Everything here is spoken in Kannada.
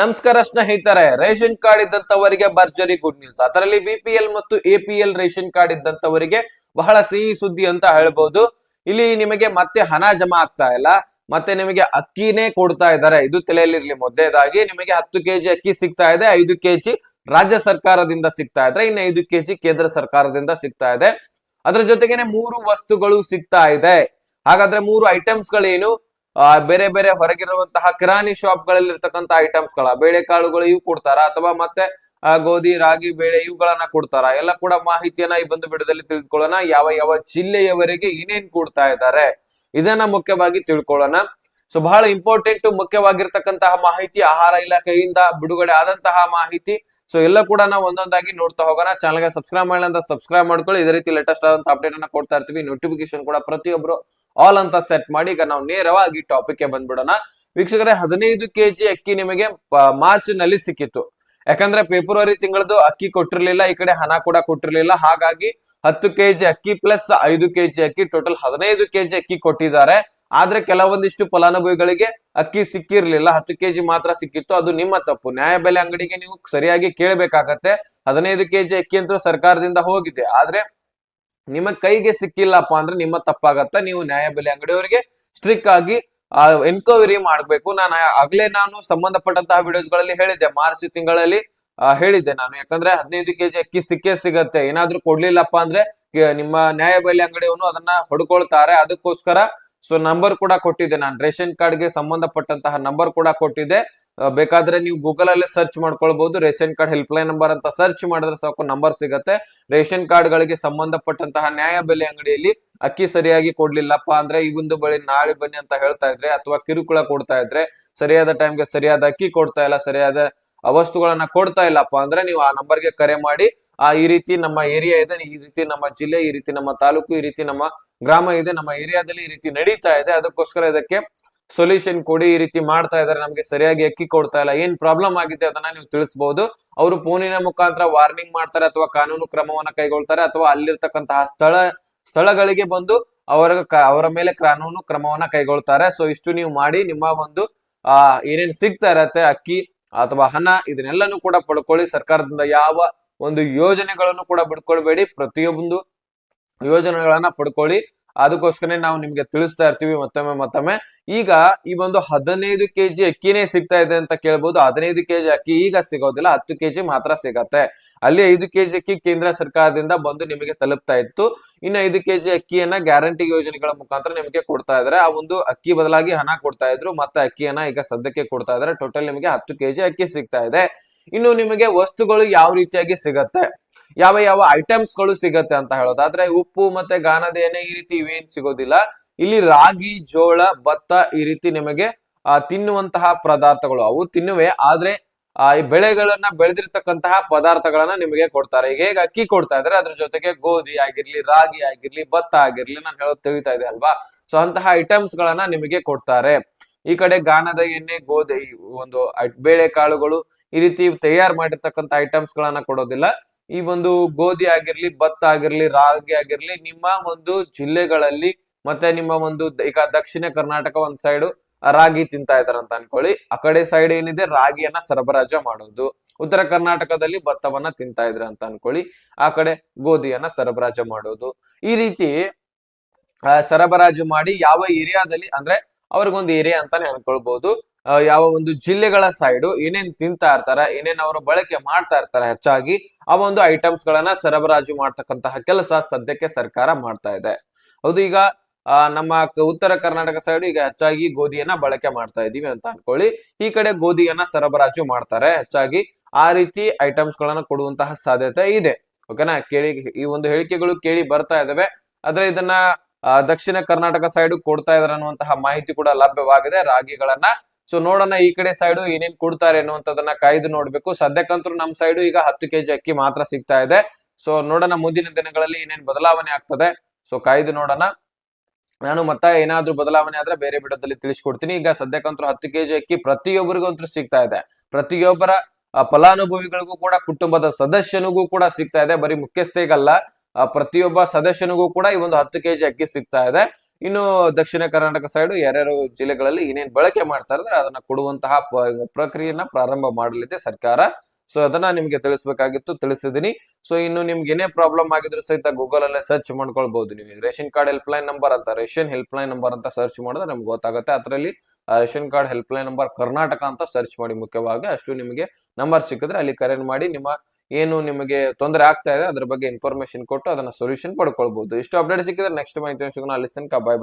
ನಮಸ್ಕಾರ ಸ್ನೇಹಿತರೆ, ರೇಷನ್ ಕಾರ್ಡ್ ಇದ್ದಂತವರಿಗೆ ಭರ್ಜರಿ ಗುಡ್ ನ್ಯೂಸ್ ಅದರಲ್ಲಿ ಬಿಪಿಎಲ್ ಮತ್ತು ಎಪಿಎಲ್ ರೇಷನ್ ಕಾರ್ಡ್ ಇದ್ದಂತವರಿಗೆ ಬಹಳ ಸಿಹಿ ಸುದ್ದಿ ಅಂತ ಹೇಳ್ಬಹುದು ಇಲ್ಲಿ ನಿಮಗೆ ಮತ್ತೆ ಹಣ ಜಮಾ ಆಗ್ತಾ ಇಲ್ಲ. ಮತ್ತೆ ನಿಮಗೆ ಅಕ್ಕಿನೇ ಕೊಡ್ತಾ ಇದ್ದಾರೆ. ಇದು ತಲೆಯಲ್ಲಿರ್ಲಿ ಮೊದಲೇದಾಗಿ. ನಿಮಗೆ ಹತ್ತು ಕೆಜಿ ಅಕ್ಕಿ ಸಿಗ್ತಾ ಇದೆ, ಐದು ಕೆಜಿ ರಾಜ್ಯ ಸರ್ಕಾರದಿಂದ ಸಿಗ್ತಾ ಇದ್ರೆ, ಇನ್ನು ಐದು ಕೆಜಿ ಕೇಂದ್ರ ಸರ್ಕಾರದಿಂದ ಸಿಗ್ತಾ ಇದೆ. ಅದ್ರ ಜೊತೆಗೆನೆ ಮೂರು ವಸ್ತುಗಳು ಸಿಗ್ತಾ ಇದೆ. ಹಾಗಾದ್ರೆ ಮೂರು ಐಟಮ್ಸ್ ಗಳೇನು? ಆ, ಬೇರೆ ಬೇರೆ ಹೊರಗಿರುವಂತಹ ಕಿರಾಣಿ ಶಾಪ್ಗಳಲ್ಲಿ ಇರ್ತಕ್ಕಂತ ಐಟಮ್ಸ್ಗಳ ಬೇಳೆಕಾಳುಗಳು ಇವು ಕೊಡ್ತಾರ? ಅಥವಾ ಮತ್ತೆ ಗೋಧಿ ರಾಗಿ ಬೇಳೆ ಇವುಗಳನ್ನ ಕೊಡ್ತಾರ? ಎಲ್ಲ ಕೂಡ ಮಾಹಿತಿಯನ್ನ ಈ ಬಂದು ಬಿಡದಲ್ಲಿ ತಿಳಿದುಕೊಳ್ಳೋಣ. ಯಾವ ಯಾವ ಜಿಲ್ಲೆಯವರೆಗೆ ಏನೇನ್ ಕೊಡ್ತಾ ಇದ್ದಾರೆ? ಇದನ್ನ ಮುಖ್ಯವಾಗಿ ತಿಳ್ಕೊಳ್ಳೋಣ. ಸೊ ಬಹಳ ಇಂಪಾರ್ಟೆಂಟ್ ಮುಖ್ಯವಾಗಿರ್ತಕ್ಕಂತಹ ಮಾಹಿತಿ ಆಹಾರ ಇಲಾಖೆಯಿಂದ ಬಿಡುಗಡೆ ಆದಂತಹ ಮಾಹಿತಿ. ಸೊ ಎಲ್ಲ ಕೂಡ ನಾವು ಒಂದೊಂದಾಗಿ ನೋಡ್ತಾ ಹೋಗೋಣ. ಚಾನಲ್ಗೆ ಸಬ್ಸ್ಕ್ರೈಬ್ ಮಾಡಿಲ್ಲ ಅಂತ ಸಬ್ಸ್ಕ್ರೈಬ್ ಮಾಡ್ಕೊಳ್ಳಿ. ಇದೇ ರೀತಿ ಲೇಟೆಸ್ಟ್ ಆದಂತ ಅಪ್ಡೇಟ್ ಅನ್ನ ಕೊಡ್ತಾ ಇರ್ತೀವಿ. ನೋಟಿಫಿಕೇಶನ್ ಕೂಡ ಪ್ರತಿಯೊಬ್ರು ಆಲ್ ಅಂತ ಸೆಟ್ ಮಾಡಿ. ಈಗ ನಾವು ನೇರವಾಗಿ ಟಾಪಿಕ್ಗೆ ಬಂದ್ಬಿಡೋಣ. ವೀಕ್ಷಕರೇ, ಹದಿನೈದು ಕೆಜಿ ಅಕ್ಕಿ ನಿಮಗೆ ಮಾರ್ಚ್ನಲ್ಲಿ ಸಿಕ್ಕಿತ್ತು. ಯಾಕಂದ್ರೆ ಫೆಬ್ರವರಿ ತಿಂಗಳದು ಅಕ್ಕಿ ಕೊಟ್ಟಿರ್ಲಿಲ್ಲ, ಈ ಕಡೆ ಹಣ ಕೂಡ ಕೊಟ್ಟಿರ್ಲಿಲ್ಲ. ಹಾಗಾಗಿ ಹತ್ತು ಕೆಜಿ ಅಕ್ಕಿ ಪ್ಲಸ್ ಐದು ಕೆಜಿ ಅಕ್ಕಿ ಟೋಟಲ್ ಹದಿನೈದು ಕೆಜಿ ಅಕ್ಕಿ ಕೊಟ್ಟಿದ್ದಾರೆ. ಆದ್ರೆ ಕೆಲವೊಂದಿಷ್ಟು ಫಲಾನುಭವಿಗಳಿಗೆ ಅಕ್ಕಿ ಸಿಕ್ಕಿರ್ಲಿಲ್ಲ. ಹತ್ತು ಕೆಜಿ ಮಾತ್ರ ಸಿಕ್ಕಿತ್ತು. ಅದು ನಿಮ್ಮ ತಪ್ಪು. ನ್ಯಾಯಬೆಲೆ ಅಂಗಡಿಗೆ ನೀವು ಸರಿಯಾಗಿ ಕೇಳಬೇಕಾಗತ್ತೆ. ಹದಿನೈದು ಕೆಜಿ ಅಕ್ಕಿ ಅಂತೂ ಸರ್ಕಾರದಿಂದ ಹೋಗಿದೆ. ಆದ್ರೆ ನಿಮ್ಮ ಕೈಗೆ ಸಿಕ್ಕಿಲ್ಲಪ್ಪ ಅಂದ್ರೆ ನಿಮ್ಮ ತಪ್ಪಾಗತ್ತ? ನೀವು ನ್ಯಾಯಬೆಲೆ ಅಂಗಡಿಯವರಿಗೆ ಸ್ಟ್ರಿಕ್ ಆಗಿ ಎನ್ಕ್ವೈರಿ ಮಾಡ್ಬೇಕು. ನಾನು ಆಗ್ಲೇ ನಾನು ಸಂಬಂಧಪಟ್ಟಂತಹ ವಿಡಿಯೋಸ್ಗಳಲ್ಲಿ ಹೇಳಿದ್ದೆ. ಮಾರ್ಚ್ ತಿಂಗಳಲ್ಲಿ ಹೇಳಿದ್ದೆ ನಾನು. ಯಾಕಂದ್ರೆ ಹದಿನೈದು ಕೆಜಿ ಅಕ್ಕಿ ಸಿಕ್ಕೇ ಸಿಗತ್ತೆ. ಏನಾದ್ರೂ ಕೊಡ್ಲಿಲ್ಲಪ್ಪ ಅಂದ್ರೆ ನಿಮ್ಮ ನ್ಯಾಯಬೆಲೆ ಅಂಗಡಿಯವನು ಅದನ್ನ ಹೊಡ್ಕೊಳ್ತಾರೆ. ಅದಕ್ಕೋಸ್ಕರ ಸೊ ನಂಬರ್ ಕೂಡ ಕೊಟ್ಟಿದ್ದೆ ನಾನು. ರೇಷನ್ ಕಾರ್ಡ್ಗೆ ಸಂಬಂಧಪಟ್ಟಂತಹ ನಂಬರ್ ಕೂಡ ಕೊಟ್ಟಿದ್ದೆ. ಬೇಕಾದ್ರೆ ನೀವು ಗೂಗಲ್ ಅಲ್ಲೇ ಸರ್ಚ್ ಮಾಡ್ಕೊಳ್ಬಹುದು ration card helpline number ಅಂತ ಸರ್ಚ್ ಮಾಡಿದ್ರೆ ಸಾಕು ನಂಬರ್ ಸಿಗತ್ತೆ. ರೇಷನ್ ಕಾರ್ಡ್ ಗಳಿಗೆ ಸಂಬಂಧಪಟ್ಟಂತಹ ನ್ಯಾಯಬೆಲೆ ಅಂಗಡಿಯಲ್ಲಿ ಅಕ್ಕಿ ಸರಿಯಾಗಿ ಕೊಡ್ಲಿಲ್ಲಪ್ಪ ಅಂದ್ರೆ ಈ ಒಂದು ಬಳಿ ನಾಳೆ ಬನ್ನಿ ಅಂತ ಹೇಳ್ತಾ ಇದ್ರೆ ಅಥವಾ ಕಿರುಕುಳ ಕೊಡ್ತಾ ಇದ್ರೆ ಸರಿಯಾದ ಟೈಮ್ಗೆ ಸರಿಯಾದ ಅಕ್ಕಿ ಕೊಡ್ತಾ ಇಲ್ಲ, ಸರಿಯಾದ ವಸ್ತುಗಳನ್ನ ಕೊಡ್ತಾ ಇಲ್ಲಪ್ಪ ಅಂದ್ರೆ ನೀವು ಆ ನಂಬರ್ಗೆ ಕರೆ ಮಾಡಿ, ಆ ಈ ರೀತಿ ನಮ್ಮ ಏರಿಯಾ ಇದೆ, ಈ ರೀತಿ ನಮ್ಮ ಜಿಲ್ಲೆ, ಈ ರೀತಿ ನಮ್ಮ ತಾಲೂಕು, ಈ ರೀತಿ ನಮ್ಮ ಗ್ರಾಮ ಇದೆ, ನಮ್ಮ ಏರಿಯಾದಲ್ಲಿ ಈ ರೀತಿ ನಡೀತಾ ಇದೆ, ಅದಕ್ಕೋಸ್ಕರ ಇದಕ್ಕೆ ಸೊಲ್ಯೂಷನ್ ಕೊಡಿ, ಈ ರೀತಿ ಮಾಡ್ತಾ ಇದಾರೆ ನಮ್ಗೆ ಸರಿಯಾಗಿ ಅಕ್ಕಿ ಕೊಡ್ತಾ ಇಲ್ಲ, ಏನ್ ಪ್ರಾಬ್ಲಮ್ ಆಗಿದೆ ಅದನ್ನ ನೀವು ತಿಳಿಸಬಹುದು ಅವರು ಫೋನಿನ ಮುಖಾಂತರ ವಾರ್ನಿಂಗ್ ಮಾಡ್ತಾರೆ ಅಥವಾ ಕಾನೂನು ಕ್ರಮವನ್ನ ಕೈಗೊಳ್ತಾರೆ ಅಥವಾ ಅಲ್ಲಿರ್ತಕ್ಕಂತಹ ಸ್ಥಳ, ಸ್ಥಳಗಳಿಗೆ ಬಂದು ಅವರ ಅವರ ಮೇಲೆ ಕಾನೂನು ಕ್ರಮವನ್ನ ಕೈಗೊಳ್ತಾರೆ. ಸೊ ಇಷ್ಟು ನೀವು ಮಾಡಿ, ನಿಮ್ಮ ಒಂದು, ಆ, ಏನೇನ್ ಸಿಗ್ತಾ ಇರತ್ತೆ, ಅಕ್ಕಿ ಅಥವಾ ಹಣ ಇದನ್ನೆಲ್ಲನೂ ಕೂಡ ಪಡ್ಕೊಳ್ಳಿ. ಸರ್ಕಾರದಿಂದ ಯಾವ ಒಂದು ಯೋಜನೆಗಳನ್ನು ಕೂಡ ಬಿಡ್ಕೊಳ್ಬೇಡಿ ಪ್ರತಿಯೊಂದು ಯೋಜನೆಗಳನ್ನ ಪಡ್ಕೊಳ್ಳಿ. ಅದಕ್ಕೋಸ್ಕರ ನಾವು ನಿಮ್ಗೆ ತಿಳಿಸ್ತಾ ಇರ್ತೀವಿ ಮತ್ತೊಮ್ಮೆ ಮತ್ತೊಮ್ಮೆ. ಈಗ ಈ ಒಂದು ಹದಿನೈದು ಕೆಜಿ ಅಕ್ಕಿನೇ ಸಿಗ್ತಾ ಇದೆ ಅಂತ ಕೇಳ್ಬೋದು. ಹದಿನೈದು ಕೆಜಿ ಅಕ್ಕಿ ಈಗ ಸಿಗೋದಿಲ್ಲ, ಹತ್ತು ಕೆಜಿ ಮಾತ್ರ ಸಿಗತ್ತೆ. ಅಲ್ಲಿ ಐದು ಕೆಜಿ ಅಕ್ಕಿ ಕೇಂದ್ರ ಸರ್ಕಾರದಿಂದ ಬಂದು ನಿಮಗೆ ತಲುಪ್ತಾ ಇತ್ತು. ಇನ್ನು ಐದು ಕೆಜಿ ಅಕ್ಕಿಯನ್ನ ಗ್ಯಾರಂಟಿ ಯೋಜನೆಗಳ ಮುಖಾಂತರ ನಿಮಗೆ ಕೊಡ್ತಾ ಇದಾರೆ ಆ ಒಂದು ಅಕ್ಕಿ ಬದಲಾಗಿ ಹಣ ಕೊಡ್ತಾ ಇದ್ರು, ಮತ್ತೆ ಅಕ್ಕಿಯನ್ನ ಈಗ ಸದ್ಯಕ್ಕೆ ಕೊಡ್ತಾ ಇದ್ದಾರೆ. ಟೋಟಲ್ ನಿಮಗೆ ಹತ್ತು ಕೆಜಿ ಅಕ್ಕಿ ಸಿಗ್ತಾ ಇದೆ. ಇನ್ನು ನಿಮಗೆ ವಸ್ತುಗಳು ಯಾವ ರೀತಿಯಾಗಿ ಸಿಗತ್ತೆ? ಯಾವ ಯಾವ ಐಟಮ್ಸ್ಗಳು ಸಿಗತ್ತೆ ಅಂತ ಹೇಳೋದಾದ್ರೆ ಉಪ್ಪು ಮತ್ತೆ ಗಾನದ ಎಣ್ಣೆ ಈ ರೀತಿ ಇವೇನ್ ಸಿಗೋದಿಲ್ಲ. ಇಲ್ಲಿ ರಾಗಿ, ಜೋಳ, ಭತ್ತ ಈ ರೀತಿ ನಿಮಗೆ ತಿನ್ನುವಂತಹ ಪದಾರ್ಥಗಳು. ಅವು ತಿನ್ನುವೆ, ಆದ್ರೆ, ಆ, ಈ ಬೆಳೆಗಳನ್ನ ಬೆಳೆದಿರ್ತಕ್ಕಂತಹ ಪದಾರ್ಥಗಳನ್ನ ನಿಮಗೆ ಕೊಡ್ತಾರೆ. ಈಗ ಹೇಗೆ ಅಕ್ಕಿ ಕೊಡ್ತಾ ಇದ್ರೆ ಅದ್ರ ಜೊತೆಗೆ ಗೋಧಿ ಆಗಿರ್ಲಿ, ರಾಗಿ ಆಗಿರ್ಲಿ, ಭತ್ತ ಆಗಿರ್ಲಿ, ನಾನು ಹೇಳೋದು ತಿಳಿತಾ ಇದೆ ಅಲ್ವಾ? ಸೊ ಅಂತಹ ಐಟಮ್ಸ್ ಗಳನ್ನ ನಿಮಗೆ ಕೊಡ್ತಾರೆ. ಈ ಕಡೆ ಗಾನದ ಎಣ್ಣೆ, ಗೋಧಿ ಒಂದು ಬೇಳೆ ಕಾಳುಗಳು ಈ ರೀತಿ ತಯಾರು ಮಾಡಿರ್ತಕ್ಕಂಥ ಐಟಮ್ಸ್ ಗಳನ್ನ ಕೊಡೋದಿಲ್ಲ. ಈ ಒಂದು ಗೋಧಿ ಆಗಿರ್ಲಿ, ಭತ್ತ ಆಗಿರ್ಲಿ, ರಾಗಿ ಆಗಿರ್ಲಿ, ನಿಮ್ಮ ಒಂದು ಜಿಲ್ಲೆಗಳಲ್ಲಿ ಮತ್ತೆ ನಿಮ್ಮ ಒಂದು ಈಗ ದಕ್ಷಿಣ ಕರ್ನಾಟಕ ಒಂದ್ ಸೈಡ್ ರಾಗಿ ತಿಂತಾ ಇದಾರೆ ಅಂತ ಅನ್ಕೊಳ್ಳಿ. ಆ ಕಡೆ ಸೈಡ್ ಏನಿದೆ, ರಾಗಿಯನ್ನ ಸರಬರಾಜು ಮಾಡೋದು. ಉತ್ತರ ಕರ್ನಾಟಕದಲ್ಲಿ ಭತ್ತವನ್ನ ತಿಂತಾ ಇದ್ರೆ ಅಂತ ಅನ್ಕೊಳ್ಳಿ. ಆ ಕಡೆ ಗೋಧಿಯನ್ನ ಸರಬರಾಜು ಮಾಡೋದು. ಈ ರೀತಿ ಸರಬರಾಜು ಮಾಡಿ ಯಾವ ಏರಿಯಾದಲ್ಲಿ, ಅಂದ್ರೆ ಅವ್ರಿಗೊಂದು ಏರಿಯಾ ಅಂತಾನೆ ಅನ್ಕೊಳ್ಬಹುದು ಯಾವ ಒಂದು ಜಿಲ್ಲೆಗಳ ಸೈಡು ಏನೇನ್ ತಿಂತಾ ಇರ್ತಾರ, ಏನೇನ್ ಅವರು ಬಳಕೆ ಮಾಡ್ತಾ ಇರ್ತಾರೆ ಹೆಚ್ಚಾಗಿ, ಆ ಒಂದು ಐಟಮ್ಸ್ ಗಳನ್ನ ಸರಬರಾಜು ಮಾಡ್ತಕ್ಕಂತಹ ಕೆಲಸ ಸದ್ಯಕ್ಕೆ ಸರ್ಕಾರ ಮಾಡ್ತಾ ಇದೆ. ಹೌದು, ಈಗ ನಮ್ಮ ಉತ್ತರ ಕರ್ನಾಟಕ ಸೈಡ್ ಈಗ ಹೆಚ್ಚಾಗಿ ಗೋಧಿಯನ್ನ ಬಳಕೆ ಮಾಡ್ತಾ ಇದೀವಿ ಅಂತ ಅನ್ಕೊಳ್ಳಿ. ಈ ಕಡೆ ಗೋಧಿಯನ್ನ ಸರಬರಾಜು ಮಾಡ್ತಾರೆ, ಹೆಚ್ಚಾಗಿ ಆ ರೀತಿ ಐಟಮ್ಸ್ ಗಳನ್ನ ಕೊಡುವಂತಹ ಸಾಧ್ಯತೆ ಇದೆ. ಓಕೆನಾ ಕೇಳಿ, ಈ ಒಂದು ಹೇಳಿಕೆಗಳು ಕೇಳಿ ಬರ್ತಾ ಇದಾವೆ. ಆದ್ರೆ ಇದನ್ನ ದಕ್ಷಿಣ ಕರ್ನಾಟಕ ಸೈಡ್ ಕೊಡ್ತಾ ಇದಾರೆ ಅನ್ನುವಂತಹ ಮಾಹಿತಿ ಕೂಡ ಲಭ್ಯವಾಗಿದೆ. ರಾಗಿಗಳನ್ನ ಸೊ ನೋಡೋಣ ಈ ಕಡೆ ಸೈಡ್ ಏನೇನ್ ಕೊಡ್ತಾರೆ ಅನ್ನುವಂಥದ್ದನ್ನ ಕಾಯ್ದು ನೋಡ್ಬೇಕು. ಸದ್ಯಕ್ಕಂತೂ ನಮ್ ಸೈಡ್ ಈಗ ಹತ್ತು ಕೆಜಿ ಅಕ್ಕಿ ಮಾತ್ರ ಸಿಗ್ತಾ ಇದೆ. ಸೊ ನೋಡೋಣ ಮುಂದಿನ ದಿನಗಳಲ್ಲಿ ಏನೇನ್ ಬದಲಾವಣೆ ಆಗ್ತದೆ. ಸೊ ಕಾಯ್ದು ನೋಡೋಣ. ನಾನು ಮತ್ತೆ ಏನಾದ್ರೂ ಬದಲಾವಣೆ ಆದ್ರೆ ಬೇರೆ ಬಿಡೋದಲ್ಲಿ ತಿಳಿಸ್ಕೊಡ್ತೀನಿ. ಈಗ ಸದ್ಯಕ್ಕಂತೂ ಹತ್ತು ಕೆಜಿ ಅಕ್ಕಿ ಪ್ರತಿಯೊಬ್ಬರಿಗೂ ಅಂತೂ ಸಿಗ್ತಾ ಇದೆ. ಪ್ರತಿಯೊಬ್ಬರ ಫಲಾನುಭವಿಗಳಿಗೂ ಕೂಡ ಕುಟುಂಬದ ಸದಸ್ಯನಿಗೂ ಕೂಡ ಸಿಗ್ತಾ ಇದೆ. ಬರೀ ಮುಖ್ಯಸ್ಥೆಗಲ್ಲ ಪ್ರತಿಯೊಬ್ಬ ಸದಸ್ಯನಿಗೂ ಕೂಡ ಈ ಒಂದು ಹತ್ತು ಕೆಜಿ ಅಕ್ಕಿ ಸಿಗ್ತಾ ಇದೆ. ಇನ್ನು ದಕ್ಷಿಣ ಕರ್ನಾಟಕ ಸೈಡ್ ಯಾರ್ಯಾರು ಜಿಲ್ಲೆಗಳಲ್ಲಿ ಏನೇನು ಬಳಕೆ ಮಾಡ್ತಾರೆ ಅದನ್ನ ಕೊಡುವಂತಹ ಪ್ರಕ್ರಿಯೆಯನ್ನ ಪ್ರಾರಂಭ ಮಾಡಲಿದೆ ಸರ್ಕಾರ. ಸೊ ಅದನ್ನ ನಿಮ್ಗೆ ತಿಳಿಸ್ಬೇಕಾಗಿತ್ತು, ತಿಳಿಸಿದೀನಿ. ಸೊ ಇನ್ನು ನಿಮ್ಗೆ ಏನೇ ಪ್ರಾಬ್ಲಮ್ ಆಗಿದ್ರು ಸಹಿತ ಗೂಗಲ್ ಅಲ್ಲೇ ಸರ್ಚ್ ಮಾಡ್ಕೊಳ್ಬಹುದು ನೀವು. Ration card helpline number ಅಂತ, ರೇಷನ್ ಹೆಲ್ಪ್ ಲೈನ್ ನಂಬರ್ ಅಂತ ಸರ್ಚ್ ಮಾಡಿದ್ರೆ ನಮ್ಗೆ ಗೊತ್ತಾಗುತ್ತೆ. ಅದರಲ್ಲಿ ration card helpline number Karnataka ಅಂತ ಸರ್ಚ್ ಮಾಡಿ ಮುಖ್ಯವಾಗಿ ಅಷ್ಟು ನಿಮಗೆ ನಂಬರ್ ಸಿಕ್ಕಿದ್ರೆ ಅಲ್ಲಿ ಕರೆ ಮಾಡಿ ನಿಮ್ಮ ಏನು ನಿಮಗೆ ತೊಂದರೆ ಆಗ್ತಾ ಇದೆ, ಅದ್ರ ಬಗ್ಗೆ ಇನ್ಫಾರ್ಮೇಶನ್ ಕೊಟ್ಟು ಅದನ್ನ ಸೊಲ್ಯೂಷನ್ ಪಡ್ಕೊಳ್ಬಹುದು ಇಷ್ಟು ಅಪ್ಡೇಟ್ ಸಿಕ್ಕಿದ್ರೆ ನೆಕ್ಸ್ಟ್ ಮಾಹಿತಿ ಅಲ್ಲಿ ತನಕ ಬಾಯ್